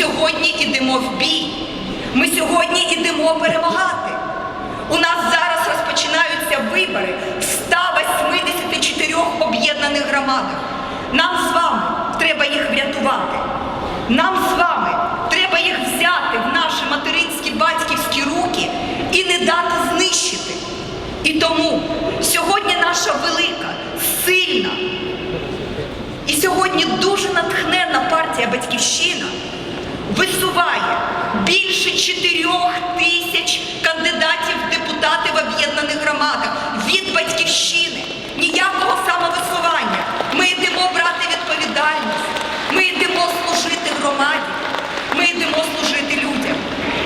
сьогодні йдемо в бій. Ми сьогодні йдемо перемагати. У нас зараз розпочинаються вибори в 184 об'єднаних громадах. Нам з вами треба їх врятувати. Нам з вами треба їх взяти в наші материнські батьківські руки і не дати знищити. І тому сьогодні наша велика, сильна і сьогодні дуже натхненна партія Батьківщина висуває більше 4 тисяч кандидатів в депутати в об'єднаних громадах від батьківщини. Ніякого самовисування. Ми йдемо брати відповідальність. Ми йдемо служити громаді. Ми йдемо служити людям.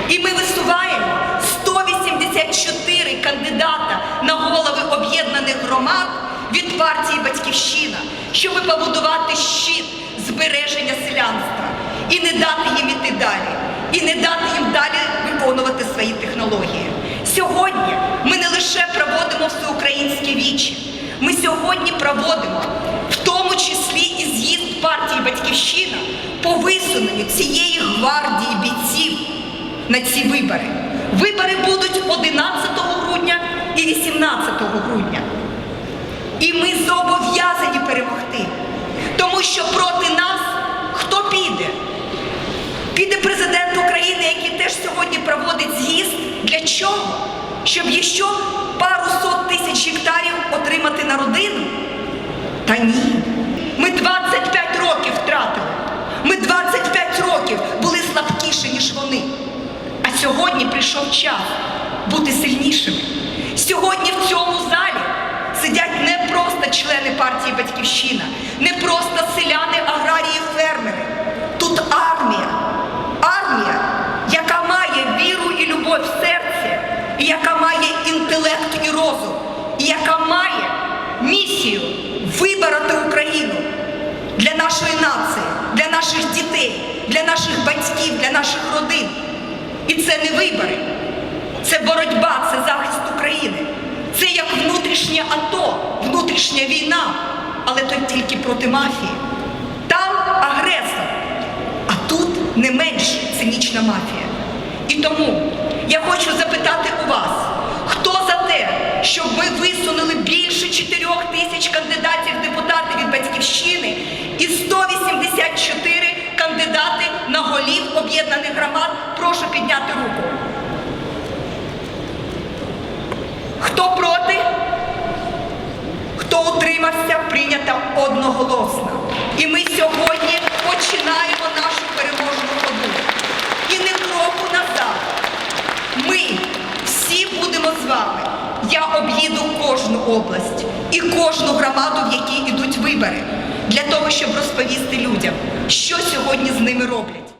І ми висуваємо 184 кандидата на голови об'єднаних громад від партії Батьківщина, щоб побудувати щит збереження селянства і не дати їм іти далі, і не дати їм далі виконувати свої технології. Сьогодні ми не лише проводимо всеукраїнське вічі, ми сьогодні проводимо в тому числі і з'їзд партії Батьківщина по висуненню цієї гвардії бійців на ці вибори. Вибори будуть 11 грудня і 18 грудня. І ми зобов'язані перемогти. Тому що проти нас хто піде? Піде президент України, який теж сьогодні проводить з'їзд. Для чого? Щоб ще пару сот тисяч гектарів отримати на родину? Та ні. Ми 25 років втратили. Ми 25 років були слабкіші, ніж вони. А сьогодні прийшов час бути сильнішими. Сьогодні в цьому залі сидять не просто члени партії Батьківщина, не просто селяни, аграрії, фермери. Тут армія. Армія, яка має віру і любов в серці, яка має інтелект і розум, і яка має місію вибороти Україну для нашої нації, для наших дітей, для наших батьків, для наших родин. І це не вибори, це боротьба, це захист України. Це як внутрішнє АТО, внутрішня війна, але то тільки проти мафії. Там агресор, а тут не менш цинічна мафія. І тому я хочу запитати у вас, хто за те, щоб ми висунули більше 4 тисяч кандидатів в депутати від батьківщини і 184 кандидати на голів об'єднаних громад, прошу підняти руку. Хто проти? Хто утримався, одноголосна. І ми сьогодні починаємо нашу переможну ходу. І не кроку назад. Ми всі будемо з вами. Я об'їду кожну область і кожну громаду, в якій ідуть вибори, для того, щоб розповісти людям, що сьогодні з ними роблять.